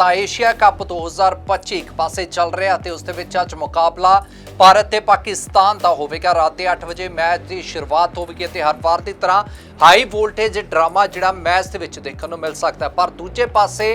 ਤਾਂ Asia cup 2025 ਇੱਕ ਪਾਸੇ ਚੱਲ ਰਿਹਾ ਤੇ ਉਸ ਦੇ ਵਿੱਚ ਅੱਜ ਮੁਕਾਬਲਾ ਭਾਰਤ ਤੇ ਪਾਕਿਸਤਾਨ ਦਾ ਹੋਵੇਗਾ। ਰਾਤ ਦੇ 8 ਵਜੇ ਮੈਚ ਦੀ ਸ਼ੁਰੂਆਤ ਹੋਵੇਗੀ ਤੇ ਹਰ ਵਾਰ ਦੀ ਤਰ੍ਹਾਂ ਹਾਈ ਵੋਲਟੇਜ ਡਰਾਮਾ ਜਿਹੜਾ ਮੈਚ ਦੇ ਵਿੱਚ ਦੇਖਣ ਨੂੰ ਮਿਲ ਸਕਦਾ ਪਰ ਦੂਜੇ ਪਾਸੇ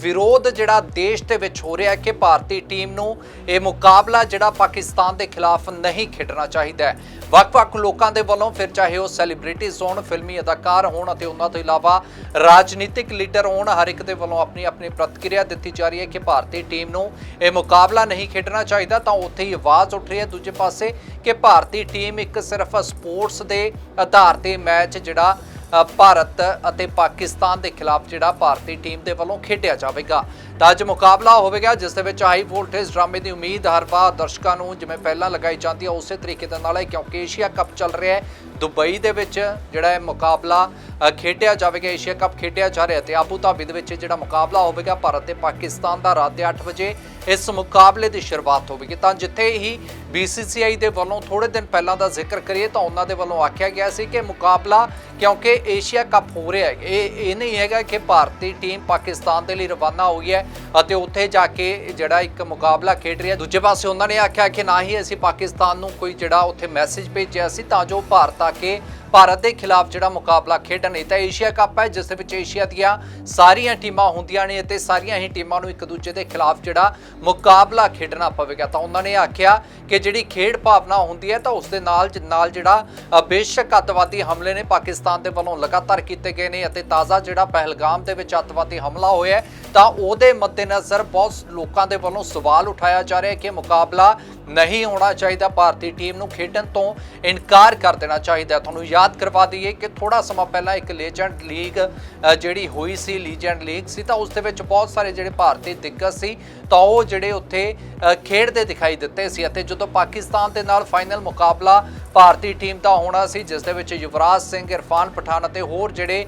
ਵਿਰੋਧ ਜਿਹੜਾ ਦੇਸ਼ ਦੇ ਵਿੱਚ ਹੋ ਰਿਹਾ ਹੈ ਕਿ ਭਾਰਤੀ ਟੀਮ ਨੂੰ ਇਹ ਮੁਕਾਬਲਾ ਜਿਹੜਾ ਪਾਕਿਸਤਾਨ ਦੇ ਖਿਲਾਫ ਨਹੀਂ ਖੇਡਣਾ ਚਾਹੀਦਾ ਹੈ। ਵੱਖ-ਵੱਖ ਲੋਕਾਂ ਦੇ ਵੱਲੋਂ ਫਿਰ ਚਾਹੇ ਉਹ ਸੈਲੀਬ੍ਰਿਟੀਜ਼ ਹੋਣ ਫਿਲਮੀ ਅਦਾਕਾਰ ਹੋਣ ਅਤੇ ਉਹਨਾਂ ਤੋਂ ਇਲਾਵਾ ਰਾਜਨੀਤਿਕ ਲੀਡਰ ਹੋਣ, ਹਰ ਇੱਕ ਦੇ ਵੱਲੋਂ ਆਪਣੀ ਆਪਣੀ ਪ੍ਰਤੀਕਿਰਿਆ ਦਿੱਤੀ ਜਾ ਰਹੀ ਹੈ ਕਿ ਭਾਰਤੀ ਟੀਮ ਨੂੰ ਇਹ ਮੁਕਾਬਲਾ ਨਹੀਂ ਖੇਡਣਾ ਚਾਹੀਦਾ। ਤਾਂ ਉੱਥੇ ਹੀ ਆਵਾਜ਼ ਉੱਠ ਰਹੀ ਹੈ ਦੂਜੇ ਪਾਸੇ ਕਿ ਭਾਰਤੀ ਟੀਮ ਇੱਕ ਸਿਰਫ ਸਪੋਰਟਸ ਦੇ ਆਧਾਰ ਤੇ ਮੈਚ ਜਿਹੜਾ ਅ, ਭਾਰਤ ਅਤੇ ਪਾਕਿਸਤਾਨ ਦੇ ਖਿਲਾਫ ਜਿਹੜਾ ਭਾਰਤੀ ਟੀਮ ਦੇ ਵੱਲੋਂ ਖੇਡਿਆ ਜਾਵੇਗਾ। ਤਾਂ ਅੱਜ ਮੁਕਾਬਲਾ ਹੋਵੇਗਾ, ਜਿਸ ਦੇ ਵਿੱਚ ਹਾਈ ਵੋਲਟੇਜ ਡਰਾਮੇ ਦੀ ਉਮੀਦ ਹਰ ਵਾਰ ਦਰਸ਼ਕਾਂ ਨੂੰ ਜਿਵੇਂ ਪਹਿਲਾਂ ਲਗਾਈ ਜਾਂਦੀ ਹੈ ਉਸੇ ਤਰੀਕੇ ਦੇ ਨਾਲ ਹੈ ਕਿਉਂਕਿ ਏਸ਼ੀਆ ਕੱਪ ਚੱਲ ਰਿਹਾ ਹੈ। ਦੁਬਈ ਦੇ ਵਿੱਚ ਜਿਹੜਾ ਹੈ ਮੁਕਾਬਲਾ ਖੇਡਿਆ ਜਾਵੇਗਾ, ਏਸ਼ੀਆ ਕੱਪ ਖੇਡਿਆ ਜਾ ਰਿਹਾ ਤੇ ਆਬੂ ਧਾਬੀ ਦੇ ਵਿੱਚ ਜਿਹੜਾ ਮੁਕਾਬਲਾ ਹੋਵੇਗਾ, ਭਾਰਤ ਤੇ ਪਾਕਿਸਤਾਨ ਦਾ ਰਾਤ ਦੇ 8 ਵਜੇ ਇਸ ਮੁਕਾਬਲੇ ਦੀ ਸ਼ੁਰੂਆਤ ਹੋਵੇਗੀ। ਤਾਂ ਜਿੱਥੇ ਹੀ BCCI ਦੇ ਵੱਲੋਂ ਥੋੜੇ ਦਿਨ ਪਹਿਲਾਂ ਦਾ ਜ਼ਿਕਰ ਕਰੀਏ ਤਾਂ ਉਹਨਾਂ ਦੇ ਵੱਲੋਂ ਆਖਿਆ ਗਿਆ ਸੀ ਕਿ ਮੁਕਾਬਲਾ ਕਿਉਂਕਿ ਏਸ਼ੀਆ ਕੱਪ ਹੋ ਰਿਹਾ ਹੈ। ਇਹ ਇਹ ਨਹੀਂ ਹੈਗਾ ਕਿ ਭਾਰਤੀ ਟੀਮ ਪਾਕਿਸਤਾਨ ਦੇ ਲਈ ਰਵਾਨਾ ਹੋਈ ਹੈ ਅਤੇ ਉੱਥੇ ਜਾ ਕੇ ਜਿਹੜਾ ਇੱਕ ਮੁਕਾਬਲਾ ਖੇਡ ਰਹੀ ਹੈ। ਦੂਜੇ ਪਾਸੇ ਉਹਨਾਂ ਨੇ ਆਖਿਆ ਕਿ ਨਾ ਹੀ ਅਸੀਂ ਪਾਕਿਸਤਾਨ ਨੂੰ ਕੋਈ ਜਿਹੜਾ ਉੱਥੇ ਮੈਸੇਜ ਭੇਜਿਆ ਸੀ, ਤਾਂ ਜੋ ਭਾਰਤ ਆ ਕੇ ਭਾਰਤ ਦੇ ਖਿਲਾਫ ਜਿਹੜਾ ਮੁਕਾਬਲਾ ਖੇਡਣ। ਇਹ ਤਾਂ ਏਸ਼ੀਆ ਕੱਪ ਹੈ, ਜਿਸ ਦੇ ਵਿੱਚ ਏਸ਼ੀਆ ਦੀਆਂ ਸਾਰੀਆਂ ਟੀਮਾਂ ਹੁੰਦੀਆਂ ਨੇ ਅਤੇ ਸਾਰੀਆਂ ਹੀ ਟੀਮਾਂ ਨੂੰ ਇੱਕ ਦੂਜੇ ਦੇ ਖਿਲਾਫ ਜਿਹੜਾ ਮੁਕਾਬਲਾ ਖੇਡਣਾ ਪਵੇਗਾ। ਤਾਂ ਉਹਨਾਂ ਨੇ ਆਖਿਆ ਕਿ ਜਿਹੜੀ ਖੇਡ ਭਾਵਨਾ ਹੁੰਦੀ ਹੈ, ਤਾਂ ਉਸ ਦੇ ਨਾਲ ਨਾਲ ਜਿਹੜਾ ਬੇਸ਼ੱਕ ਅੱਤਵਾਦੀ ਹਮਲੇ ਨੇ ਪਾਕਿਸਤਾਨ ਦੇ ਵੱਲੋਂ ਲਗਾਤਾਰ ਕੀਤੇ ਗਏ ਨੇ ਅਤੇ ਤਾਜ਼ਾ ਜਿਹੜਾ ਪਹਿਲਗਾਮ ਦੇ ਵਿੱਚ ਅੱਤਵਾਦੀ ਹਮਲਾ ਹੋਇਆ ਤਾਂ ਉਹਦੇ ਮੱਦੇਨਜ਼ਰ ਬਹੁਤ ਲੋਕਾਂ ਦੇ ਵੱਲੋਂ ਸਵਾਲ ਉਠਾਇਆ ਜਾ ਰਿਹਾ ਹੈ ਕਿ ਮੁਕਾਬਲਾ ਨਹੀਂ ਹੋਣਾ ਚਾਹੀਦਾ। ਭਾਰਤੀ ਟੀਮ ਨੂੰ ਖੇਡਣ ਤੋਂ ਇਨਕਾਰ ਕਰ ਦੇਣਾ ਚਾਹੀਦਾ। ਤੁਹਾਨੂੰ ਯਾਦ ਕਰਵਾ ਦਈਏ ਕਿ ਥੋੜਾ ਸਮਾਂ ਪਹਿਲਾਂ ਇੱਕ ਲੈਜੈਂਡ ਲੀਗ ਜਿਹੜੀ ਹੋਈ ਸੀ ਲੀਜੈਂਡ ਲੀਗ ਸੀ, ਤਾਂ ਉਸ ਦੇ ਵਿੱਚ ਬਹੁਤ ਸਾਰੇ ਜਿਹੜੇ ਭਾਰਤੀ ਦਿੱਗਜ ਸੀ, ਤਾਂ ਉਹ ਜਿਹੜੇ ਉੱਥੇ ਖੇਡਦੇ ਦਿਖਾਈ ਦਿੱਤੇ ਸੀ ਅਤੇ ਜਦੋਂ ਪਾਕਿਸਤਾਨ ਦੇ ਨਾਲ ਫਾਈਨਲ ਮੁਕਾਬਲਾ ਭਾਰਤੀ ਟੀਮ ਦਾ ਹੋਣਾ ਸੀ, ਜਿਸ ਦੇ ਵਿੱਚ ਯੁਵਰਾਜ ਸਿੰਘ, ਇਰਫਾਨ ਪਠਾਨ ਅਤੇ ਹੋਰ ਜਿਹੜੇ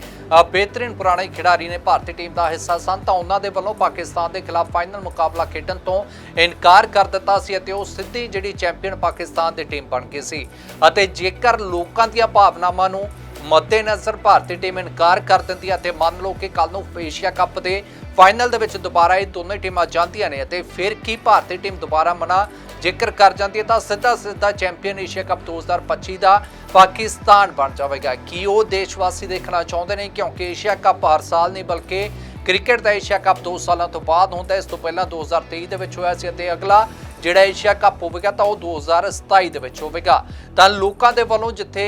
ਬਿਹਤਰੀਨ ਪੁਰਾਣੇ ਖਿਡਾਰੀ ਨੇ ਭਾਰਤੀ ਟੀਮ ਦਾ ਹਿੱਸਾ ਸਨ, ਤਾਂ ਉਹਨਾਂ ਦੇ ਵੱਲੋਂ ਪਾਕਿਸਤਾਨ ਦੇ ਖਿਲਾਫ ਫਾਈਨਲ ਮੁਕਾਬਲਾ ਖੇਡਣ ਤੋਂ ਇਨਕਾਰ ਕਰ ਦਿੱਤਾ ਸੀ ਅਤੇ ਉਹ ਸਿੱਧੀ ਜਿਹੜੀ ਚੈਂਪੀਅਨ ਪਾਕਿਸਤਾਨ ਦੀ ਟੀਮ ਬਣ ਗਈ ਸੀ। ਅਤੇ ਜੇਕਰ ਲੋਕਾਂ ਦੀਆਂ ਭਾਵਨਾਵਾਂ ਨੂੰ ਮੱਦੇਨਜ਼ਰ ਭਾਰਤੀ ਟੀਮ ਇਨਕਾਰ ਕਰ ਦਿੰਦੀ ਹੈ ਅਤੇ ਮੰਨ ਲਓ ਕਿ ਕੱਲ ਨੂੰ ਏਸ਼ੀਆ ਕੱਪ ਦੇ ਫਾਈਨਲ ਦੇ ਵਿੱਚ ਦੁਬਾਰਾ ਇਹ ਦੋਨੇ ਟੀਮਾਂ ਜਾਂਦੀਆਂ ਨੇ ਅਤੇ ਫਿਰ ਕੀ ਭਾਰਤੀ ਟੀਮ ਦੁਬਾਰਾ ਮਨਾ ਜੇਕਰ ਕਰ ਜਾਂਦੀ ਹੈ ਤਾਂ ਸਿੱਧਾ ਸਿੱਧਾ ਚੈਂਪੀਅਨ ਏਸ਼ੀਆ ਕੱਪ 2025 ਦਾ ਪਾਕਿਸਤਾਨ ਬਣ ਜਾਵੇਗਾ। ਕੀ ਉਹ ਦੇਸ਼ਵਾਸੀ ਦੇਖਣਾ ਚਾਹੁੰਦੇ ਨੇ? ਕਿਉਂਕਿ ਏਸ਼ੀਆ ਕੱਪ ਹਰ ਸਾਲ ਨਹੀਂ, ਬਲਕਿ ਕ੍ਰਿਕਟ ਦਾ ਏਸ਼ੀਆ ਕੱਪ 2 ਸਾਲਾਂ ਤੋਂ ਬਾਅਦ ਹੁੰਦਾ ਇਸ ਤੋਂ ਪਹਿਲਾਂ 2023 ਦੇ ਵਿੱਚ ਹੋਇਆ ਸੀ ਅਤੇ ਅਗਲਾ ਜਿਹੜਾ ਏਸ਼ੀਆ ਕੱਪ ਹੋਵੇਗਾ ਤਾਂ ਉਹ 2027 ਦੇ ਵਿੱਚ ਹੋਵੇਗਾ। ਤਾਂ ਲੋਕਾਂ ਦੇ ਵੱਲੋਂ ਜਿੱਥੇ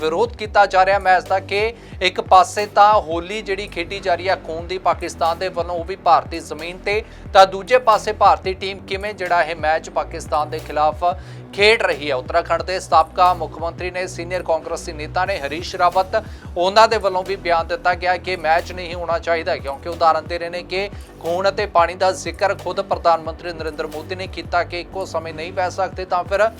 ਵਿਰੋਧ ਕੀਤਾ ਜਾ ਰਿਹਾ ਮੈਚ ਦਾ ਕਿ ਇੱਕ ਪਾਸੇ ਤਾਂ ਹੋਲੀ ਜਿਹੜੀ ਖੇਡੀ ਜਾ ਰਹੀ ਹੈ ਖੂਨ ਦੀ, ਪਾਕਿਸਤਾਨ ਦੇ ਵੱਲੋਂ ਉਹ ਵੀ ਭਾਰਤੀ ਜ਼ਮੀਨ ਤੇ। ਤਾਂ ਦੂਜੇ ਪਾਸੇ ਭਾਰਤੀ ਟੀਮ ਕਿਵੇਂ ਜਿਹੜਾ ਇਹ ਮੈਚ ਪਾਕਿਸਤਾਨ ਦੇ ਖਿਲਾਫ ਖੇਡ ਰਹੀ ਹੈ ਉੱਤਰਾਖੰਡ ਦੇ ਸਾਬਕਾ ਮੁੱਖ ਮੰਤਰੀ ਨੇ, ਸੀਨੀਅਰ ਕਾਂਗਰਸੀ ਨੇਤਾ ਨੇ ਹਰੀਸ਼ ਰਾਵਤ ਉਹਨਾਂ ਦੇ ਵੱਲੋਂ ਵੀ ਬਿਆਨ ਦਿੱਤਾ ਗਿਆ ਕਿ ਮੈਚ ਨਹੀਂ ਹੋਣਾ ਚਾਹੀਦਾ ਕਿਉਂਕਿ ਉਦਾਹਰਨ ਦੇ ਰਹੇ ਨੇ ਕਿ ਖੂਨ ਅਤੇ ਪਾਣੀ ਦਾ ਜ਼ਿਕਰ ਖੁਦ ਪ੍ਰਧਾਨ ਮੰਤਰੀ ਨਰਿੰਦਰ ਮੋਦੀ ਨੇ ਕੀਤਾ ਕੇ ਇੱਕੋ ਸਮੇਂ ਨਹੀਂ ਬਹਿ ਸਕਦੇ ਤਾਂ ਫਿਰ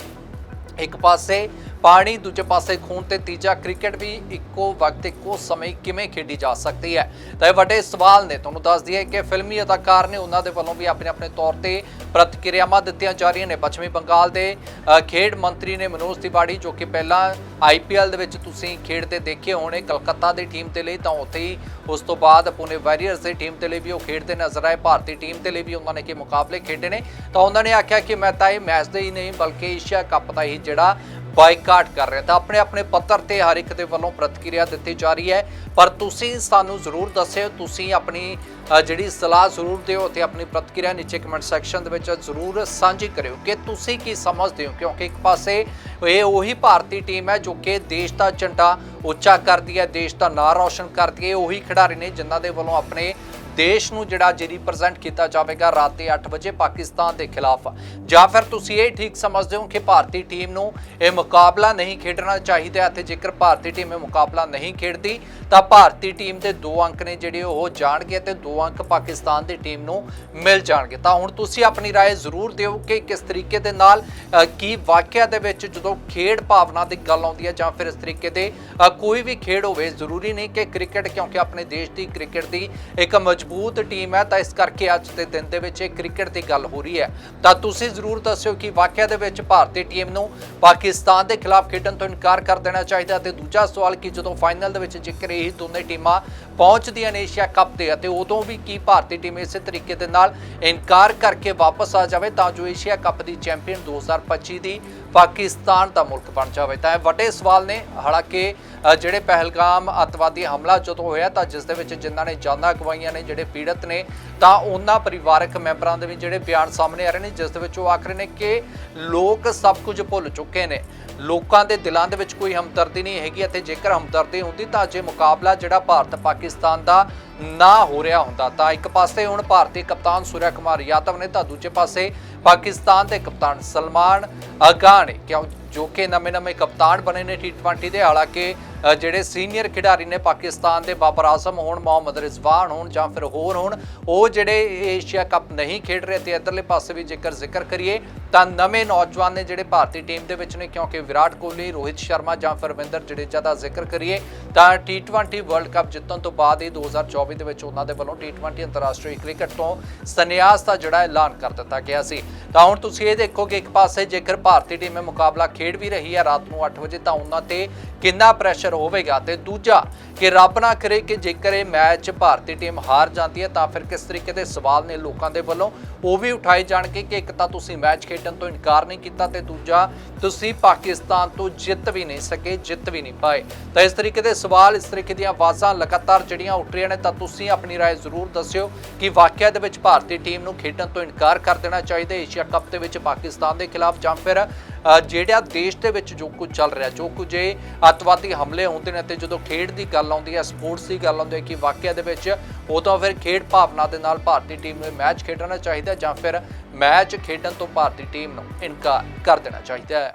ਇੱਕ ਪਾਸੇ ਪਾਣੀ ਦੂਜੇ ਪਾਸੇ ਖੂਨ ਤੇ ਤੀਜਾ ਕ੍ਰਿਕਟ ਵੀ ਇੱਕੋ ਵਕਤ, ਇੱਕੋ ਸਮੇਂ ਕਿਵੇਂ ਖੇਡੀ ਜਾ ਸਕਦੀ ਹੈ? ਤਾਂ ਇਹ ਵੱਡੇ ਸਵਾਲ ਨੇ। ਤੁਹਾਨੂੰ ਦੱਸ ਦਈਏ ਕਿ ਫਿਲਮੀ ਅਦਾਕਾਰ ਨੇ ਉਹਨਾਂ ਦੇ ਵੱਲੋਂ ਵੀ ਆਪਣੇ ਆਪਣੇ ਤੌਰ ਤੇ ਪ੍ਰਤੀਕਿਰਿਆਵਾਂ ਦਿੱਤੀਆਂ ਜਾ ਰਹੀਆਂ ਨੇ। ਪੱਛਮੀ ਬੰਗਾਲ ਦੇ ਖੇਡ ਮੰਤਰੀ ਨੇ ਮਨੋਜ ਤਿਵਾੜੀ, ਜੋ ਕਿ ਪਹਿਲਾਂ ਆਈਪੀਐਲ ਦੇ ਵਿੱਚ ਤੁਸੀਂ ਖੇਡਦੇ ਦੇਖੇ ਹੋਣੇ, ਕਲਕੱਤਾ ਦੀ ਟੀਮ ਦੇ ਲਈ, ਤਾਂ ਉੱਥੇ ਹੀ ਉਸ ਤੋਂ ਬਾਅਦ ਪੁਨੇ ਵਾਰੀਅਰਸ ਦੀ ਟੀਮ ਦੇ ਲਈ ਵੀ ਉਹ ਖੇਡਦੇ ਨਜ਼ਰ ਆਏ। ਭਾਰਤੀ ਟੀਮ ਦੇ ਲਈ ਵੀ ਉਹਨਾਂ ਨੇ ਕਿ ਮੁਕਾਬਲੇ ਖੇਡੇ ਨੇ। ਤਾਂ ਉਹਨਾਂ ਨੇ ਆਖਿਆ ਕਿ ਮੈਂ ਤਾਂ ਇਹ ਮੈਚ ਦੇ ਹੀ ਨਹੀਂ, ਬਲਕਿ ਏਸ਼ੀਆ ਕੱਪ ਦਾ ਹੀ ਜਿਹੜਾ ਬਾਈਕਾਟ ਕਰ ਰਿਹਾ ਤਾਂ ਆਪਣੇ ਆਪਣੇ ਪੱਤਰ ਤੇ ਹਰ ਇੱਕ ਦੇ ਵੱਲੋਂ ਪ੍ਰਤੀਕਿਰਿਆ ਦਿੱਤੀ ਜਾ ਰਹੀ ਹੈ। ਪਰ ਤੁਸੀਂ ਸਾਨੂੰ ਜ਼ਰੂਰ ਦੱਸਿਓ, ਤੁਸੀਂ ਆਪਣੀ ਜਿਹੜੀ ਸਲਾਹ ਜ਼ਰੂਰ ਦਿਓ ਤੇ ਆਪਣੀ ਪ੍ਰਤੀਕਿਰਿਆ ਨੀਚੇ ਕਮੈਂਟ ਸੈਕਸ਼ਨ ਦੇ ਵਿੱਚ ਜ਼ਰੂਰ ਸਾਂਝੀ ਕਰਿਓ ਕਿ ਤੁਸੀਂ ਕੀ ਸਮਝਦੇ ਹੋ। ਕਿਉਂਕਿ ਇੱਕ ਪਾਸੇ ਇਹ ਉਹੀ ਭਾਰਤੀ ਟੀਮ ਹੈ ਜੋ ਕਿ ਦੇਸ਼ ਦਾ ਝੰਡਾ ਉੱਚਾ ਕਰਦੀ ਹੈ, ਦੇਸ਼ ਦਾ ਨਾਂ ਰੌਸ਼ਨ ਕਰਦੀ ਹੈ। ਉਹੀ ਖਿਡਾਰੀ ਨੇ ਜਿਨ੍ਹਾਂ ਦੇ ਵੱਲੋਂ ਆਪਣੇ ਦੇਸ਼ ਨੂੰ ਜਿਹੜਾ ਜੇ ਰਿਪਰੈਜ਼ੈਂਟ ਕੀਤਾ ਜਾਵੇਗਾ ਰਾਤ ਦੇ 8 ਵਜੇ ਪਾਕਿਸਤਾਨ ਦੇ ਖਿਲਾਫ ਜਾਂ ਫਿਰ ਤੁਸੀਂ ਇਹ ਠੀਕ ਸਮਝਦੇ ਹੋ ਕਿ ਭਾਰਤੀ ਟੀਮ ਨੂੰ ਇਹ ਮੁਕਾਬਲਾ ਨਹੀਂ ਖੇਡਣਾ ਚਾਹੀਦਾ ਅਤੇ ਜੇਕਰ ਭਾਰਤੀ ਟੀਮ ਇਹ ਮੁਕਾਬਲਾ ਨਹੀਂ ਖੇਡਦੀ ਤਾਂ ਭਾਰਤੀ ਟੀਮ ਦੇ 2 ਅੰਕ ਨੇ ਜਿਹੜੇ ਉਹ ਜਾਣਗੇ ਤੇ 2 ਅੰਕ ਪਾਕਿਸਤਾਨ ਦੀ ਟੀਮ ਨੂੰ ਮਿਲ ਜਾਣਗੇ ਤਾਂ ਹੁਣ ਤੁਸੀਂ ਆਪਣੀ رائے ਜ਼ਰੂਰ ਦਿਓ ਕਿ ਕਿਸ ਤਰੀਕੇ ਦੇ ਨਾਲ ਅ, ਕੀ ਵਾਕਿਆ ਦੇ ਵਿੱਚ ਜਦੋਂ ਖੇਡ ਭਾਵਨਾ ਦੀ ਗੱਲ ਆਉਂਦੀ ਹੈ ਜਾਂ ਫਿਰ ਇਸ ਤਰੀਕੇ ਦੇ ਅ, ਕੋਈ ਵੀ ਖੇਡ ਹੋਵੇ ਜ਼ਰੂਰੀ ਨਹੀਂ ਕਿ ਕ੍ਰਿਕਟ ਕਿਉਂਕਿ ਆਪਣੇ ਦੇਸ਼ ਦੀ ਕ੍ਰਿਕਟ ਦੀ ਇੱਕ ਮਜ਼ਬੂਤ ਮਜ਼ਬੂਤ ਟੀਮ ਹੈ, ਤਾਂ ਇਸ ਕਰਕੇ ਅੱਜ ਦੇ ਦਿਨ ਦੇ ਵਿੱਚ ਇਹ ਕ੍ਰਿਕਟ ਦੀ ਗੱਲ ਹੋ ਰਹੀ ਹੈ। ਤਾਂ ਤੁਸੀਂ ਜ਼ਰੂਰ ਦੱਸਿਓ ਕਿ ਵਾਕਿਆ ਦੇ ਵਿੱਚ ਭਾਰਤੀ ਟੀਮ ਨੂੰ ਪਾਕਿਸਤਾਨ ਦੇ ਖਿਲਾਫ ਖੇਡਣ ਤੋਂ ਇਨਕਾਰ ਕਰ ਦੇਣਾ ਚਾਹੀਦਾ ਤੇ ਦੂਜਾ ਸਵਾਲ ਕਿ ਜਦੋਂ ਫਾਈਨਲ ਦੇ ਵਿੱਚ ਜੇਕਰ ਇਹ ਦੋਨੇ ਟੀਮਾਂ ਪਹੁੰਚਦੀਆਂ ਨੇ ਏਸ਼ੀਆ ਕੱਪ ਤੇ ਅਤੇ ਉਦੋਂ ਵੀ ਕੀ ਭਾਰਤੀ ਟੀਮ ਇਸੇ ਤਰੀਕੇ ਦੇ ਨਾਲ ਇਨਕਾਰ ਕਰਕੇ ਵਾਪਸ ਆ ਜਾਵੇ, ਤਾਂ ਜੋ ਏਸ਼ੀਆ ਕੱਪ ਦੀ ਚੈਂਪੀਅਨ 2025 ਦੀ ਪਾਕਿਸਤਾਨ ਦਾ ਮੁਲਕ ਬਣ ਜਾਵੇ। ਤਾਂ ਇਹ ਵੱਡੇ ਸਵਾਲ ਨੇ, ਹਾਲਾਂਕਿ ਜਿਹੜੇ ਪਹਿਲਗਾਮ ਅੱਤਵਾਦੀ ਹਮਲਾ ਜਦੋਂ ਹੋਇਆ ਤਾਂ ਜਿਸ ਦੇ ਵਿੱਚ ਜਿਨ੍ਹਾਂ ਨੇ ਜਾਨਾਂ ਗਵਾਈਆਂ ਨੇ, ਜਿਹੜੇ ਪੀੜਤ ਨੇ, ਤਾਂ ਉਹਨਾਂ ਪਰਿਵਾਰਕ ਮੈਂਬਰਾਂ ਦੇ ਵੀ ਜਿਹੜੇ ਬਿਆਨ ਸਾਹਮਣੇ ਆ ਰਹੇ ਨੇ, ਜਿਸ ਦੇ ਵਿੱਚ ਉਹ ਆਖ ਰਹੇ ਨੇ ਕਿ ਲੋਕ ਸਭ ਕੁਝ ਭੁੱਲ ਚੁੱਕੇ ਨੇ। ਲੋਕਾਂ ਦੇ ਦਿਲਾਂ ਦੇ ਵਿੱਚ ਕੋਈ ਹਮਦਰਦੀ ਨਹੀਂ ਹੈਗੀ ਅਤੇ ਜੇਕਰ ਹਮਦਰਦੀ ਹੁੰਦੀ ਤਾਂ ਜੇ ਮੁਕਾਬਲਾ ਜਿਹੜਾ ਭਾਰਤ ਪਾਕਿਸਤਾਨ ਦਾ ਨਾ ਹੋ ਰਿਹਾ ਹੁੰਦਾ। ਤਾਂ ਇੱਕ ਪਾਸੇ ਹੁਣ ਭਾਰਤੀ ਕਪਤਾਨ ਸੂਰਿਆ ਕੁਮਾਰ ਯਾਦਵ ਨੇ, ਤਾਂ ਦੂਜੇ ਪਾਸੇ ਪਾਕਿਸਤਾਨ ਦੇ ਕਪਤਾਨ ਸਲਮਾਨ ਅਗਾ ਨੇ ਕਿਉਂ ਜੋ ਕਿ ਨਵੇਂ-ਨਵੇਂ ਕਪਤਾਨ ਬਣੇ ਨੇ T20 ਦੇ, ਹਾਲਾਂਕਿ ਜਿਹੜੇ ਸੀਨੀਅਰ ਖਿਡਾਰੀ ਨੇ ਪਾਕਿਸਤਾਨ ਦੇ ਬਾਬਰ ਆਜ਼ਮ ਹੋਣ, ਮੁਹੰਮਦ ਰਿਜ਼ਵਾਨ ਹੋਣ ਜਾਂ ਫਿਰ ਹੋਰ ਹੋਣ, ਉਹ ਜਿਹੜੇ ਏਸ਼ੀਆ ਕੱਪ ਨਹੀਂ ਖੇਡ ਰਹੇ ਤੇ ਇਧਰਲੇ ਪਾਸੇ ਵੀ ਜੇਕਰ ਜ਼ਿਕਰ ਕਰੀਏ, ਤਾਂ ਨਵੇਂ ਨੌਜਵਾਨ ਨੇ ਜਿਹੜੇ ਭਾਰਤੀ ਟੀਮ ਦੇ ਵਿੱਚ ਨੇ, ਕਿਉਂਕਿ ਵਿਰਾਟ ਕੋਹਲੀ, ਰੋਹਿਤ ਸ਼ਰਮਾ ਜਾਂ ਫਰਵਿੰਦਰ ਜਡੇਜਾ ਦਾ ਜ਼ਿਕਰ ਕਰੀਏ, ਤਾਂ T20 ਵਰਲਡ ਕੱਪ ਜਿੱਤਣ ਤੋਂ ਬਾਅਦ ਹੀ 2024 ਦੇ ਵਿੱਚ ਉਹਨਾਂ ਦੇ ਵੱਲੋਂ T20 ਅੰਤਰਰਾਸ਼ਟਰੀ ਕ੍ਰਿਕਟ ਤੋਂ ਸੰਨਿਆਸ ਦਾ ਜਿਹੜਾ ਐਲਾਨ ਕਰ ਦਿੱਤਾ ਗਿਆ ਸੀ। ਤਾਂ ਹੁਣ ਤੁਸੀਂ ਇਹ ਦੇਖੋ ਕਿ ਇੱਕ ਪਾਸੇ ਜੇਕਰ ਭਾਰਤੀ ਟੀਮ ਇਹ ਮੁਕਾਬਲਾ ਖੇਡ ਵੀ ਰਹੀ ਹੈ ਰਾਤ ਨੂੰ 8 ਵਜੇ, ਤਾਂ ਉਹਨਾਂ ਤੇ ਕਿੰਨਾ ਪ੍ਰੈਸ਼ਰ ਹੋਵੇਗਾ ਤੇ ਦੂਜਾ ਕਿ ਰੱਬ ਨਾ ਕਰੇ ਕਿ ਜੇਕਰ ਇਹ ਮੈਚ ਭਾਰਤੀ ਟੀਮ ਹਾਰ ਜਾਂਦੀ ਹੈ ਤਾਂ ਫਿਰ ਕਿਸ ਤਰੀਕੇ ਦੇ ਸਵਾਲ ਨੇ ਲੋਕਾਂ ਦੇ ਵੱਲੋਂ ਉਹ ਵੀ ਉਠਾਏ ਜਾਣਗੇ ਕਿ ਇੱਕ ਤਾਂ ਤੁਸੀਂ ਮੈਚ ਖੇਡਣ ਤੋਂ ਇਨਕਾਰ ਨਹੀਂ ਕੀਤਾ ਤੇ ਦੂਜਾ ਤੁਸੀਂ ਪਾਕਿਸਤਾਨ ਤੋਂ ਜਿੱਤ ਵੀ ਨਹੀਂ ਸਕੇ ਜਿੱਤ ਵੀ ਨਹੀਂ ਪਾਏ ਤਾਂ ਇਸ ਤਰੀਕੇ ਦੇ ਸਵਾਲ ਇਸ ਤਰੀਕੇ ਦੀਆਂ ਆਵਾਜ਼ਾਂ ਲਗਾਤਾਰ ਜਿਹੜੀਆਂ ਉੱਠ ਰਹੀਆਂ ਨੇ ਤਾਂ ਤੁਸੀਂ ਆਪਣੀ رائے ਜ਼ਰੂਰ ਦੱਸਿਓ ਕਿ ਵਾਕਿਆ ਦੇ ਵਿੱਚ ਭਾਰਤੀ ਟੀਮ ਨੂੰ ਖੇਡਣ ਤੋਂ ਇਨਕਾਰ ਕਰ ਦੇਣਾ ਚਾਹੀਦਾ ਹੈ ਏਸ਼ੀਆ ਕੱਪ ਦੇ ਵਿੱਚ ਪਾਕਿਸਤਾਨ ਦੇ ਖਿਲਾਫ ਜਾਂ ਫਿਰ ਅ, ਜਿਹੜਾ ਦੇਸ਼ ਦੇ ਵਿੱਚ ਜੋ ਕੁਝ ਚੱਲ ਰਿਹਾ, ਜੋ ਕੁਝ ਇਹ ਅੱਤਵਾਦੀ ਹਮਲੇ ਹੁੰਦੇ ਨੇ ਤੇ ਜਦੋਂ ਖੇਡ ਦੀ ਗੱਲ ਆਉਂਦੀ ਹੈ, ਸਪੋਰਟਸ ਦੀ ਗੱਲ ਆਉਂਦੀ ਹੈ ਕਿ ਵਾਕਿਆ ਦੇ ਵਿੱਚ ਉਦੋਂ ਫਿਰ ਖੇਡ ਭਾਵਨਾ ਦੇ ਨਾਲ ਭਾਰਤੀ ਟੀਮ ਨੂੰ ਇਹ ਮੈਚ ਖੇਡਣਾ ਚਾਹੀਦਾ ਜਾਂ ਫਿਰ ਮੈਚ ਖੇਡਣ ਤੋਂ ਭਾਰਤੀ ਟੀਮ ਨੂੰ ਇਨਕਾਰ ਕਰ ਦੇਣਾ ਚਾਹੀਦਾ ਹੈ।